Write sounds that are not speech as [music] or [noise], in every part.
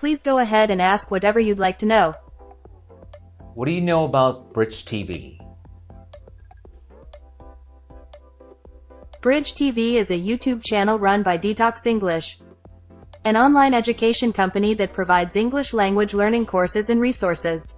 Please go ahead and ask whatever you'd like to know. What do you know about Bridge TV? Bridge TV is a YouTube channel run by Detox English, an online education company that provides English language learning courses and resources.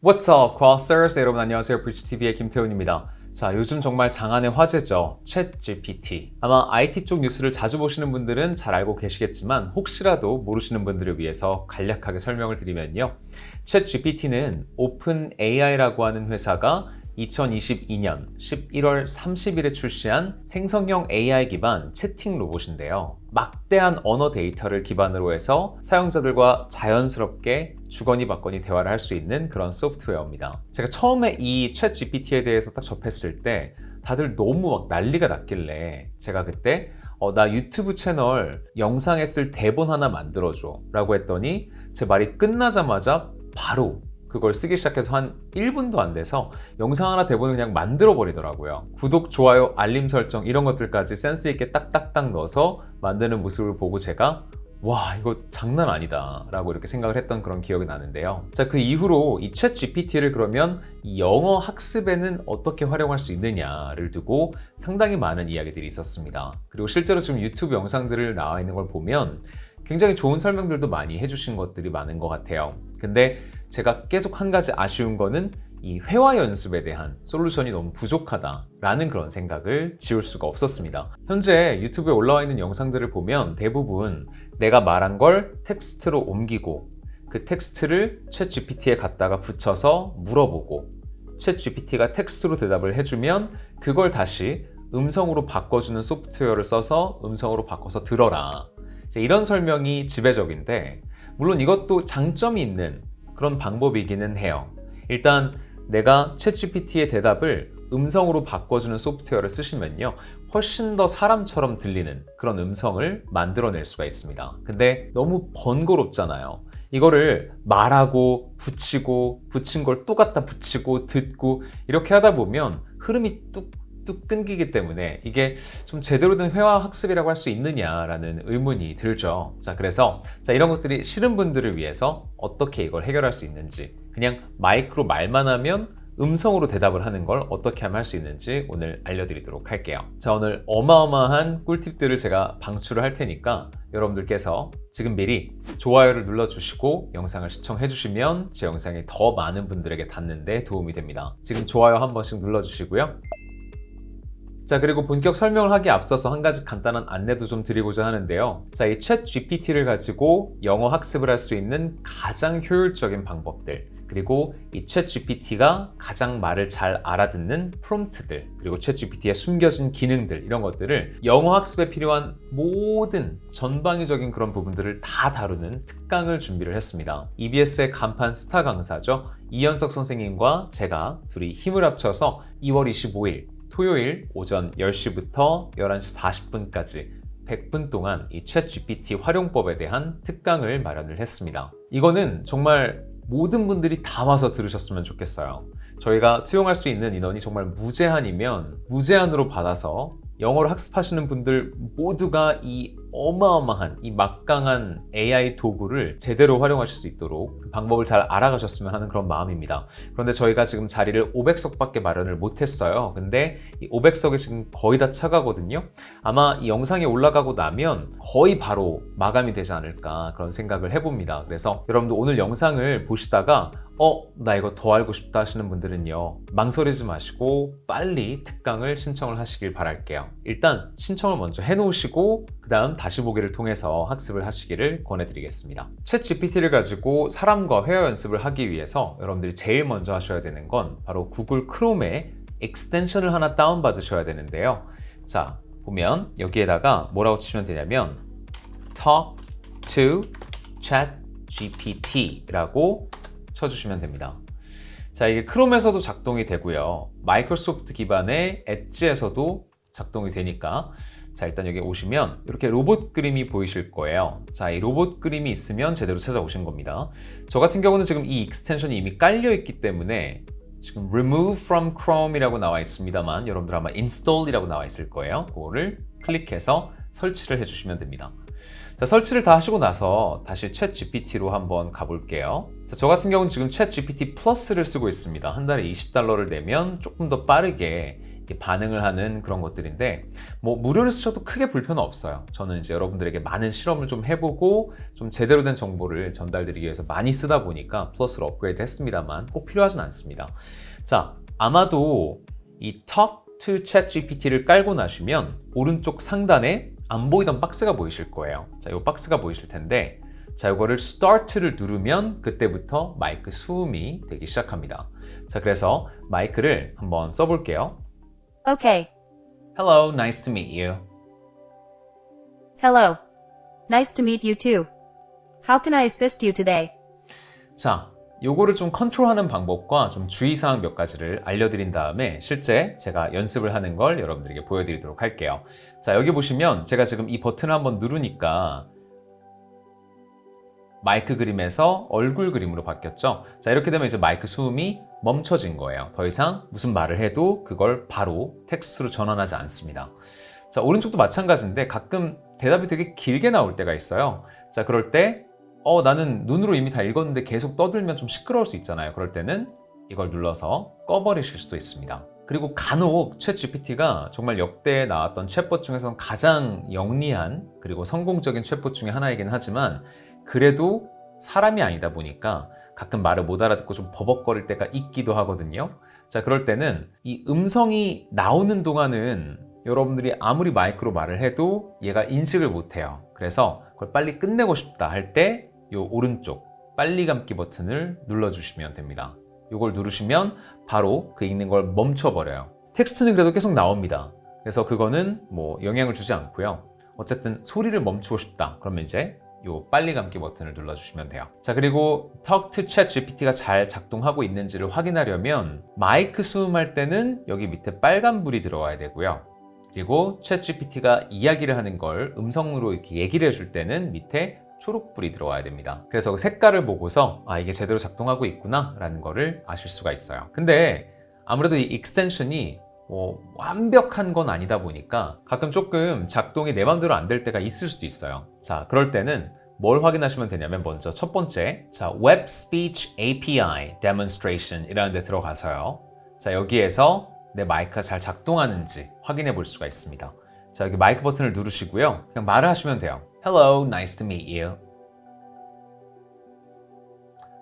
What's up, Crossers? 여러분 안녕하세요. 브릿지TV의 김태훈입니다. 자, 요즘 정말 장안의 화제죠. 챗 GPT. 아마 IT 쪽 뉴스를 자주 보시는 분들은 잘 알고 계시겠지만 혹시라도 모르시는 분들을 위해서 간략하게 설명을 드리면요. 챗 GPT는 오픈 AI라고 하는 회사가 2022년 11월 30일에 출시한 생성형 AI 기반 채팅 로봇인데요. 막대한 언어 데이터를 기반으로 해서 사용자들과 자연스럽게 주거니 받거니 대화를 할 수 있는 그런 소프트웨어입니다. 제가 처음에 이챗 GPT에 대해서 딱 접했을 때 다들 너무 막 난리가 났길래 제가 그때 어, 나 유튜브 채널 영상에 쓸 대본 하나 만들어줘 라고 했더니 제 말이 끝나자마자 바로 그걸 쓰기 시작해서 한 1분도 안 돼서 영상 하나 대본을 그냥 만들어 버리더라고요. 구독, 좋아요, 알림 설정 이런 것들까지 센스 있게 딱딱딱 넣어서 만드는 모습을 보고 제가 와 이거 장난 아니다 라고 이렇게 생각을 했던 그런 기억이 나는데요. 자 그 이후로 이 챗 GPT를 그러면 이 영어 학습에는 어떻게 활용할 수 있느냐를 두고 상당히 많은 이야기들이 있었습니다. 그리고 실제로 지금 유튜브 영상들을 나와 있는 걸 보면 굉장히 좋은 설명들도 많이 해주신 것들이 많은 것 같아요. 근데 제가 계속 한 가지 아쉬운 거는 이 회화 연습에 대한 솔루션이 너무 부족하다라는 그런 생각을 지울 수가 없었습니다. 현재 유튜브에 올라와 있는 영상들을 보면 대부분 내가 말한 걸 텍스트로 옮기고 그 텍스트를 챗 GPT에 갖다가 붙여서 물어보고 챗 GPT가 텍스트로 대답을 해주면 그걸 다시 음성으로 바꿔주는 소프트웨어를 써서 음성으로 바꿔서 들어라. 이런 설명이 지배적인데 물론 이것도 장점이 있는 그런 방법이기는 해요. 일단 내가 챗GPT의 대답을 음성으로 바꿔주는 소프트웨어를 쓰시면요. 훨씬 더 사람처럼 들리는 그런 음성을 만들어낼 수가 있습니다. 근데 너무 번거롭잖아요. 이거를 말하고 붙이고 붙인 걸 또 갖다 붙이고 듣고 이렇게 하다 보면 흐름이 뚝 뚝 끊기기 때문에 이게 좀 제대로 된 회화 학습이라고 할 수 있느냐라는 의문이 들죠. 자, 그래서 자, 이런 것들이 싫은 분들을 위해서 어떻게 이걸 해결할 수 있는지 그냥 마이크로 말만 하면 음성으로 대답을 하는 걸 어떻게 하면 할 수 있는지 오늘 알려드리도록 할게요. 자, 오늘 어마어마한 꿀팁들을 제가 방출을 할 테니까 여러분들께서 지금 미리 좋아요를 눌러주시고 영상을 시청해주시면 제 영상이 더 많은 분들에게 닿는데 도움이 됩니다. 지금 좋아요 한 번씩 눌러주시고요. 자, 그리고 본격 설명을 하기에 앞서서 한 가지 간단한 안내도 좀 드리고자 하는데요. 자, 이 챗 GPT를 가지고 영어 학습을 할 수 있는 가장 효율적인 방법들, 그리고 이 챗 GPT가 가장 말을 잘 알아듣는 프롬프트들, 그리고 챗 GPT의 숨겨진 기능들, 이런 것들을 영어 학습에 필요한 모든 전방위적인 그런 부분들을 다 다루는 특강을 준비를 했습니다. EBS의 간판 스타 강사죠. 이현석 선생님과 제가 둘이 힘을 합쳐서 2월 25일 토요일 오전 10시부터 11시 40분까지 100분 동안 이 챗 GPT 활용법에 대한 특강을 마련을 했습니다. 이거는 정말 모든 분들이 다 와서 들으셨으면 좋겠어요. 저희가 수용할 수 있는 인원이 정말 무제한이면 무제한으로 받아서 영어를 학습하시는 분들 모두가 이 어마어마한 이 막강한 AI 도구를 제대로 활용하실 수 있도록 그 방법을 잘 알아가셨으면 하는 그런 마음입니다. 그런데 저희가 지금 자리를 500석밖에 마련을 못했어요. 근데 이 500석이 지금 거의 다 차가거든요. 아마 이 영상이 올라가고 나면 거의 바로 마감이 되지 않을까 그런 생각을 해봅니다. 그래서 여러분도 오늘 영상을 보시다가 어, 나 이거 더 알고 싶다 하시는 분들은요, 망설이지 마시고 빨리 특강을 신청을 하시길 바랄게요. 일단 신청을 먼저 해놓으시고, 그 다음 다시 보기를 통해서 학습을 하시기를 권해드리겠습니다. 챗 GPT를 가지고 사람과 회화 연습을 하기 위해서 여러분들이 제일 먼저 하셔야 되는 건 바로 구글 크롬에 익스텐션을 하나 다운받으셔야 되는데요. 자, 보면 여기에다가 뭐라고 치면 되냐면 talk to chat GPT라고 쳐주시면 됩니다. 자, 이게 크롬에서도 작동이 되고요. 마이크로소프트 기반의 엣지에서도 작동이 되니까 자, 일단 여기 오시면 이렇게 로봇 그림이 보이실 거예요. 자, 이 로봇 그림이 있으면 제대로 찾아오신 겁니다. 저 같은 경우는 지금 이 익스텐션이 이미 깔려 있기 때문에 지금 remove from Chrome이라고 나와 있습니다만 여러분들 아마 install이라고 나와 있을 거예요. 그거를 클릭해서 설치를 해주시면 됩니다. 자, 설치를 다 하시고 나서 다시 챗 GPT로 한번 가볼게요. 자, 저 같은 경우는 지금 챗 GPT 플러스를 쓰고 있습니다. 한 달에 20달러를 내면 조금 더 빠르게 반응을 하는 그런 것들인데 뭐 무료를 쓰셔도 크게 불편은 없어요. 저는 이제 여러분들에게 많은 실험을 좀 해보고 좀 제대로 된 정보를 전달드리기 위해서 많이 쓰다 보니까 플러스로 업그레이드 했습니다만 꼭 필요하진 않습니다. 자, 아마도 이 Talk to Chat GPT를 깔고 나시면 오른쪽 상단에 안 보이던 박스가 보이실 거예요. 자, 이 박스가 보이실 텐데 자, 이거를 Start를 누르면 그때부터 마이크 수음이 되기 시작합니다. 자, 그래서 마이크를 한번 써볼게요. Okay. Hello, nice to meet you. Hello. Nice to meet you too. How can I assist you today? 자, 요거를 좀 컨트롤하는 방법과 좀 주의사항 몇 가지를 알려드린 다음에 실제 제가 연습을 하는 걸 여러분들에게 보여드리도록 할게요. 자, 여기 보시면 제가 지금 이 버튼을 한번 누르니까 마이크 그림에서 얼굴 그림으로 바뀌었죠. 자, 이렇게 되면 이제 마이크 수음이 멈춰진 거예요. 더 이상 무슨 말을 해도 그걸 바로 텍스트로 전환하지 않습니다. 자, 오른쪽도 마찬가지인데 가끔 대답이 되게 길게 나올 때가 있어요. 자, 그럴 때, 어, 나는 눈으로 이미 다 읽었는데 계속 떠들면 좀 시끄러울 수 있잖아요. 그럴 때는 이걸 눌러서 꺼버리실 수도 있습니다. 그리고 간혹 챗 GPT가 정말 역대 나왔던 챗봇 중에서는 가장 영리한 그리고 성공적인 챗봇 중에 하나이긴 하지만 그래도 사람이 아니다 보니까 가끔 말을 못 알아듣고 좀 버벅거릴 때가 있기도 하거든요. 자, 그럴 때는 이 음성이 나오는 동안은 여러분들이 아무리 마이크로 말을 해도 얘가 인식을 못 해요. 그래서 그걸 빨리 끝내고 싶다 할 때 이 오른쪽 빨리 감기 버튼을 눌러주시면 됩니다. 이걸 누르시면 바로 그 읽는 걸 멈춰버려요. 텍스트는 그래도 계속 나옵니다. 그래서 그거는 뭐 영향을 주지 않고요. 어쨌든 소리를 멈추고 싶다. 그러면 이제 요 빨리 감기 버튼을 눌러주시면 돼요. 자, 그리고 Talk to Chat GPT가 잘 작동하고 있는지를 확인하려면 마이크 수음할 때는 여기 밑에 빨간 불이 들어와야 되고요. 그리고 Chat GPT가 이야기를 하는 걸 음성으로 이렇게 얘기를 해줄 때는 밑에 초록불이 들어와야 됩니다. 그래서 그 색깔을 보고서 아, 이게 제대로 작동하고 있구나 라는 거를 아실 수가 있어요. 근데 아무래도 이 익스텐션이 뭐 완벽한 건 아니다 보니까 가끔 조금 작동이 내 맘대로 안 될 때가 있을 수도 있어요. 자, 그럴 때는 뭘 확인하시면 되냐면 먼저 첫 번째, 자, Web Speech API Demonstration 이라는 데 들어가서요. 자, 여기에서 내 마이크가 잘 작동하는지 확인해 볼 수가 있습니다. 자, 여기 마이크 버튼을 누르시고요. 그냥 말을 하시면 돼요. Hello, nice to meet you.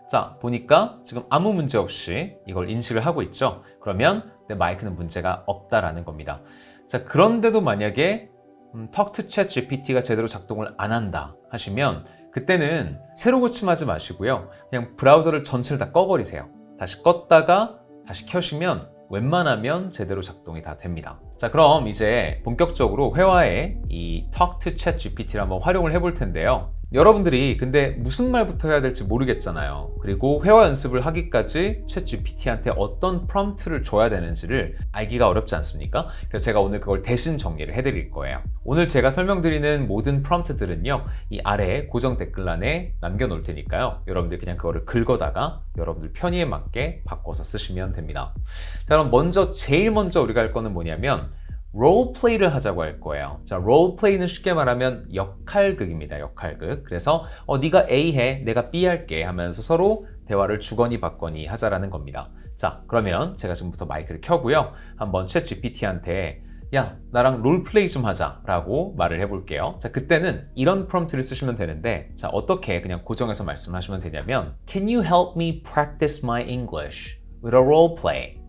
자, 보니까 지금 아무 문제 없이 이걸 인식을 하고 있죠. 그러면 내 마이크는 문제가 없다라는 겁니다. 자, 그런데도 만약에 음, to Chat GPT가 제대로 작동을 안 한다 하시면 그때는 새로 고침하지 마시고요. 그냥 브라우저를 전체를 다 꺼버리세요. 다시 껐다가 다시 켜시면 웬만하면 제대로 작동이 다 됩니다. 자, 그럼 이제 본격적으로 회화에 이 Chat GPT를 한번 활용을 해볼 텐데요. 여러분들이 근데 무슨 말부터 해야 될지 모르겠잖아요. 그리고 회화 연습을 하기까지 챗 GPT한테 어떤 프롬프트를 줘야 되는지를 알기가 어렵지 않습니까? 그래서 제가 오늘 그걸 대신 정리를 해드릴 거예요. 오늘 제가 설명드리는 모든 프롬프트들은요, 이 아래 고정 댓글란에 남겨놓을 테니까요. 여러분들 그냥 그거를 긁어다가 여러분들 편의에 맞게 바꿔서 쓰시면 됩니다. 자, 그럼 먼저 제일 먼저 우리가 할 거는 뭐냐면 롤플레이를 하자고 할 거예요. 자, 롤플레이는 쉽게 말하면 역할극입니다. 역할극. 그래서 어, 네가 A 해, 내가 B 할게 하면서 서로 대화를 주거니 받거니 하자라는 겁니다. 자, 그러면 제가 지금부터 마이크를 켜고요. 한번 챗 GPT한테 야, 나랑 롤플레이 좀 하자라고 말을 해볼게요. 자, 그때는 이런 프롬프트를 쓰시면 되는데, 자, 어떻게 그냥 고정해서 말씀하시면 되냐면, Can you help me practice my English with a role play?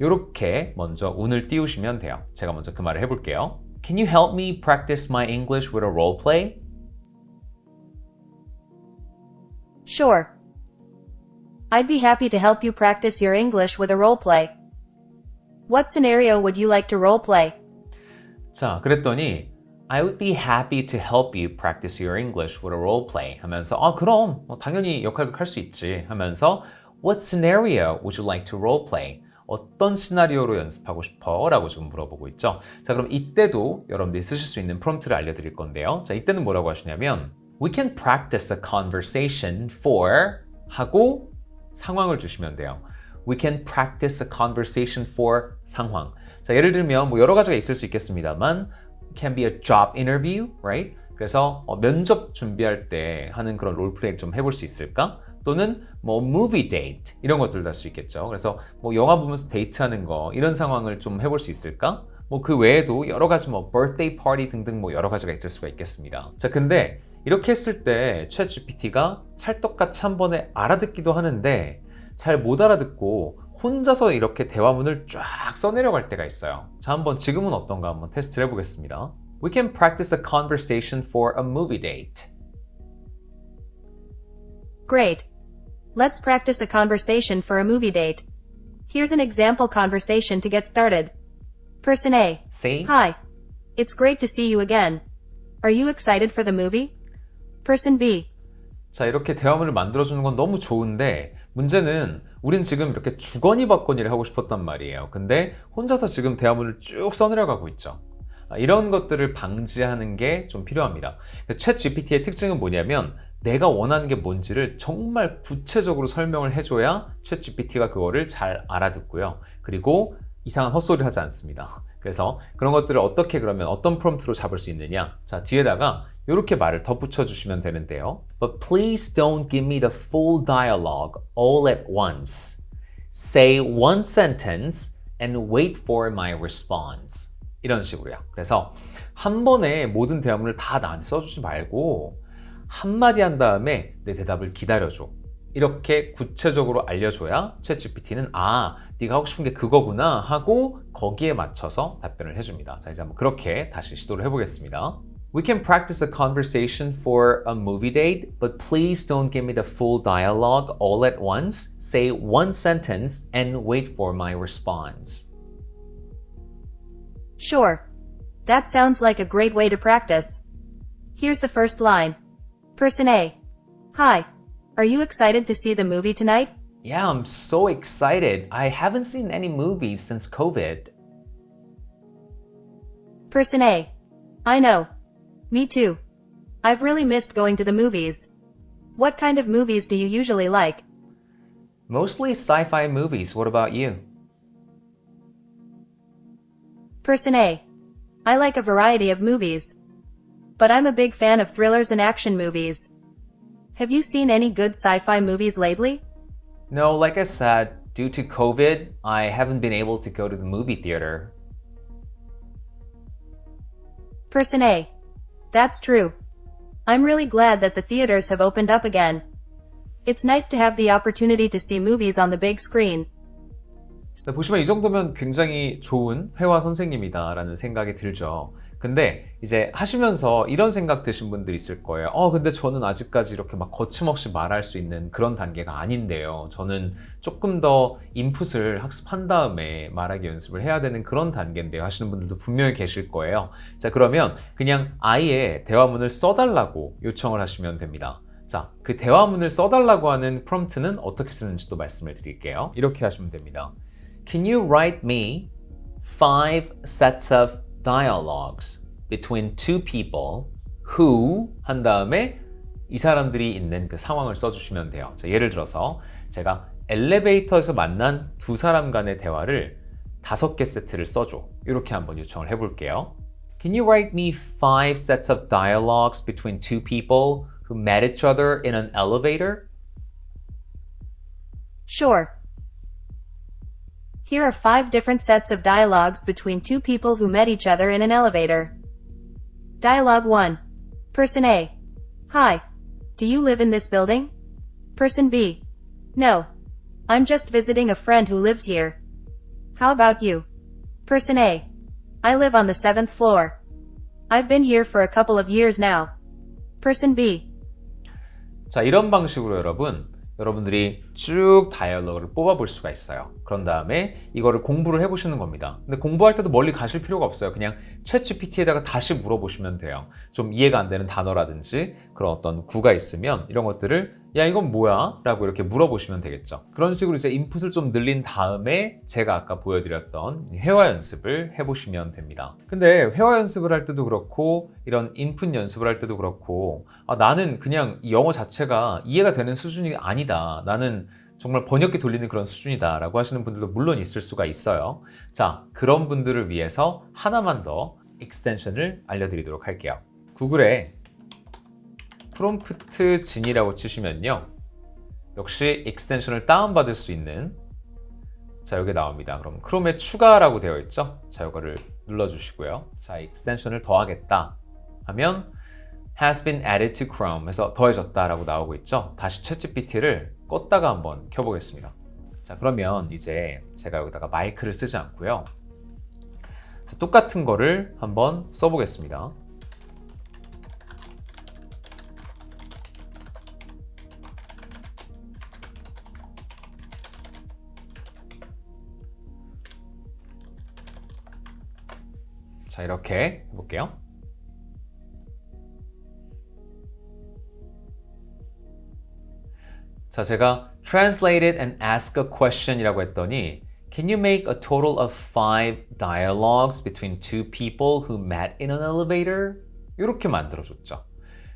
이렇게 먼저 운을 띄우시면 돼요. 제가 먼저 그 말을 해볼게요. Can you help me practice my English with a role play? Sure. I'd be happy to help you practice your English with a role play. What scenario would you like to role play? 자, 그랬더니 I would be happy to help you practice your English with a role play 하면서 아, 그럼 뭐 당연히 역할극 할 수 있지 하면서 What scenario would you like to role play? 어떤 시나리오로 연습하고 싶어? 라고 지금 물어보고 있죠. 자, 그럼 이때도 여러분들이 쓰실 수 있는 프롬프트를 알려드릴 건데요. 자, 이때는 뭐라고 하시냐면 We can practice a conversation for 하고 상황을 주시면 돼요. we can practice a conversation for 상황. 자, 예를 들면 뭐 여러 가지가 있을 수 있겠습니다만 can be a job interview, right? 그래서 어, 면접 준비할 때 하는 그런 롤플레이를 좀 해볼 수 있을까? 또는 뭐 movie date 이런 것들도 할 수 있겠죠. 그래서 뭐 영화 보면서 데이트하는 거 이런 상황을 좀 해볼 수 있을까? 뭐 그 외에도 여러 가지 뭐 birthday party 등등 뭐 여러 가지가 있을 수가 있겠습니다. 자, 근데 이렇게 했을 때 챗GPT가 찰떡같이 한 번에 알아듣기도 하는데 잘 못 알아듣고 혼자서 이렇게 대화문을 쫙 써내려갈 때가 있어요. 자, 한번 지금은 어떤가 한번 테스트를 해보겠습니다. We can practice a conversation for a movie date. Great. Let's practice a conversation for a movie date. Here's an example conversation to get started. Person A. Say, Hi. It's great to see you again. Are you excited for the movie? Person B. 자, 이렇게 대화문을 만들어주는 건 너무 좋은데, 문제는 우린 지금 이렇게 주거니 받거니를 하고 싶었단 말이에요. 근데 혼자서 지금 대화문을 쭉 써내려 가고 있죠. 아, 이런 것들을 방지하는 게 좀 필요합니다. 챗 GPT의 특징은 뭐냐면, 내가 원하는 게 뭔지를 정말 구체적으로 설명을 해줘야 챗 GPT가 그거를 잘 알아듣고요. 그리고 이상한 헛소리를 하지 않습니다. [laughs] 그래서 그런 것들을 어떻게 그러면 어떤 프롬프트로 잡을 수 있느냐? 자, 뒤에다가 이렇게 말을 덧붙여 주시면 되는데요. But please don't give me the full dialogue all at once. Say one sentence and wait for my response. 이런 식으로요. 그래서 한 번에 모든 대화문을 다 나한테 써주지 말고 한마디 한 다음에 내 대답을 기다려줘. 이렇게 구체적으로 알려줘야 챗GPT는 아, 네가 하고 싶은 게 그거구나 하고 거기에 맞춰서 답변을 해줍니다. 자, 이제 한번 그렇게 다시 시도를 해보겠습니다. We can practice a conversation for a movie date, but please don't give me the full dialogue all at once. Say one sentence and wait for my response. Sure. That sounds like a great way to practice. Here's the first line. Person A. Hi. Are you excited to see the movie tonight? Yeah, I'm so excited. I haven't seen any movies since COVID. Person A. I know. Me too. I've really missed going to the movies. What kind of movies do you usually like? Mostly sci fi movies. What about you? Person A. I like a variety of movies. But I'm a big fan of thrillers and action movies. Have you seen any good sci-fi movies lately? No, like I said, due to COVID, I haven't been able to go to the movie theater. Person A. That's true. I'm really glad that the theaters have opened up again. It's nice to have the opportunity to see movies on the big screen. 자, 보시면 이 정도면 굉장히 좋은 회화 선생님이다라는 생각이 들죠. 근데 이제 하시면서 이런 생각 드신 분들 있을 거예요. 어, 근데 저는 아직까지 이렇게 막 거침없이 말할 수 있는 그런 단계가 아닌데요. 저는 조금 더 인풋을 학습한 다음에 말하기 연습을 해야 되는 그런 단계인데요. 하시는 분들도 분명히 계실 거예요. 자, 그러면 그냥 아예 대화문을 써달라고 요청을 하시면 됩니다. 자, 그 대화문을 써달라고 하는 프롬프트는 어떻게 쓰는지도 말씀을 드릴게요. 이렇게 하시면 됩니다. Can you write me five sets of dialogues between two people who 한 다음에 이 사람들이 있는 그 상황을 써주시면 돼요. 자, 예를 들어서 제가 엘리베이터에서 만난 두 사람 간의 대화를 다섯 개 세트를 써줘. 이렇게 한번 요청을 해볼게요. Can you write me five sets of dialogues between two people who met each other in an elevator? Sure. Here are five different sets of dialogues between two people who met each other in an elevator. Dialogue 1. Person A. Hi. Do you live in this building? Person B. No. I'm just visiting a friend who lives here. How about you? Person A. I live on the seventh floor. I've been here for a couple of years now. Person B. 자, 이런 방식으로 여러분, 여러분들이 쭉 다이얼로그를 뽑아볼 수가 있어요. 그런 다음에 이거를 공부를 해보시는 겁니다. 근데 공부할 때도 멀리 가실 필요가 없어요. 그냥 챗 GPT에다가 다시 물어보시면 돼요. 좀 이해가 안 되는 단어라든지 그런 어떤 구가 있으면 이런 것들을 야 이건 뭐야? 라고 이렇게 물어보시면 되겠죠. 그런 식으로 이제 인풋을 좀 늘린 다음에 제가 아까 보여드렸던 회화 연습을 해보시면 됩니다. 근데 회화 연습을 할 때도 그렇고 이런 인풋 연습을 할 때도 그렇고 아, 나는 그냥 이 영어 자체가 이해가 되는 수준이 아니다. 나는 정말 번역기 돌리는 그런 수준이다라고 하시는 분들도 물론 있을 수가 있어요. 자, 그런 분들을 위해서 하나만 더 익스텐션을 알려드리도록 할게요. 구글에 프롬프트 진이라고 치시면요. 역시 익스텐션을 다운받을 수 있는 자, 여기 나옵니다. 그럼 크롬에 추가라고 되어 있죠? 자, 이거를 눌러주시고요. 자, 익스텐션을 더하겠다 하면 has been added to Chrome 해서 더해졌다라고 나오고 있죠. 다시 챗GPT를 껐다가 한번 켜보겠습니다. 자, 그러면 이제 제가 여기다가 마이크를 쓰지 않고요. 자, 똑같은 거를 한번 써보겠습니다. 자, 이렇게 해볼게요. 자, 제가 translate it and ask a question 이라고 했더니 Can you make a total of five dialogues between two people who met in an elevator? 이렇게 만들어줬죠.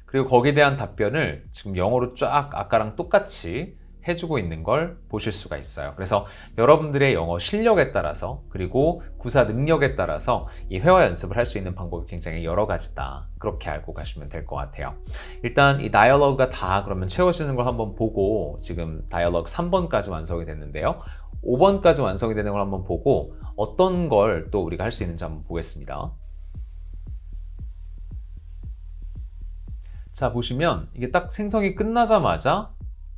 그리고 거기에 대한 답변을 지금 영어로 쫙 아까랑 똑같이 해주고 있는 걸 보실 수가 있어요. 그래서 여러분들의 영어 실력에 따라서 그리고 구사 능력에 따라서 이 회화 연습을 할 수 있는 방법이 굉장히 여러 가지다. 그렇게 알고 가시면 될 것 같아요. 일단 이 다이얼로그가 다 그러면 채워지는 걸 한번 보고 지금 다이얼로그 3번까지 완성이 됐는데요. 5번까지 완성이 되는 걸 한번 보고 어떤 걸 또 우리가 할 수 있는지 한번 보겠습니다. 자, 보시면 이게 딱 생성이 끝나자마자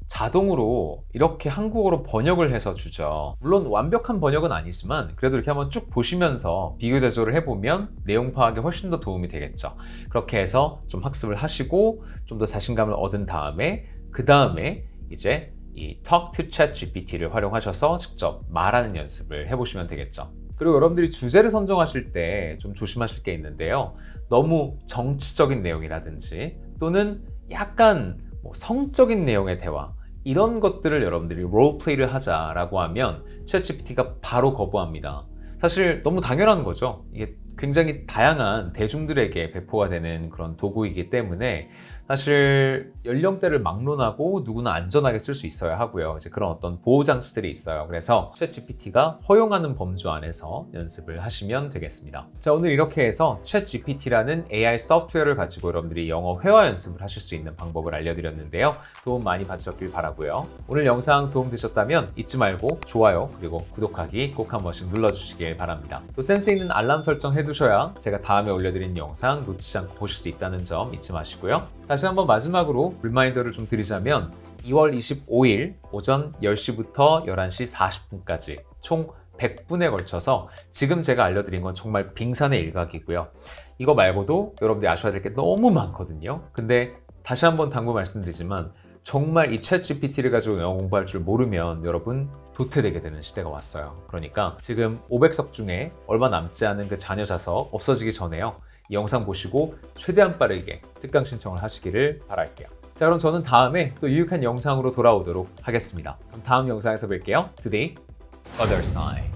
자동으로 이렇게 한국어로 번역을 해서 주죠. 물론 완벽한 번역은 아니지만 그래도 이렇게 한번 쭉 보시면서 비교 대조를 해보면 내용 파악에 훨씬 더 도움이 되겠죠. 그렇게 해서 좀 학습을 하시고 좀 더 자신감을 얻은 다음에 그 다음에 이제 이 Talk to Chat GPT를 활용하셔서 직접 말하는 연습을 해보시면 되겠죠. 그리고 여러분들이 주제를 선정하실 때 좀 조심하실 게 있는데요. 너무 정치적인 내용이라든지 또는 약간 뭐 성적인 내용의 대화 이런 것들을 여러분들이 롤플레이를 하자라고 하면 챗GPT가 바로 거부합니다. 사실 너무 당연한 거죠. 이게 굉장히 다양한 대중들에게 배포가 되는 그런 도구이기 때문에 사실 연령대를 막론하고 누구나 안전하게 쓸 수 있어야 하고요. 이제 그런 어떤 보호 장치들이 있어요. 그래서 챗GPT가 허용하는 범주 안에서 연습을 하시면 되겠습니다. 자, 오늘 이렇게 해서 챗GPT라는 AI 소프트웨어를 가지고 여러분들이 영어 회화 연습을 하실 수 있는 방법을 알려드렸는데요. 도움 많이 받으셨길 바라고요. 오늘 영상 도움 되셨다면 잊지 말고 좋아요 그리고 구독하기 꼭 한 번씩 눌러주시길 바랍니다. 또 센스 있는 알람 설정 해두셔야 제가 다음에 올려드리는 영상 놓치지 않고 보실 수 있다는 점 잊지 마시고요. 다시 한번 마지막으로 리마인더를 좀 드리자면 2월 25일 오전 10시부터 11시 40분까지 총 100분에 걸쳐서 지금 제가 알려드린 건 정말 빙산의 일각이고요. 이거 말고도 여러분들이 아셔야 될 게 너무 많거든요. 근데 다시 한번 당부 말씀드리지만 정말 이 챗 GPT를 가지고 영어 공부할 줄 모르면 여러분 도태되게 되는 시대가 왔어요. 그러니까 지금 500석 중에 얼마 남지 않은 그 자녀 자석 없어지기 전에요. 이 영상 보시고 최대한 빠르게 특강 신청을 하시기를 바랄게요. 자, 그럼 저는 다음에 또 유익한 영상으로 돌아오도록 하겠습니다. 그럼 다음 영상에서 뵐게요. Today, other side.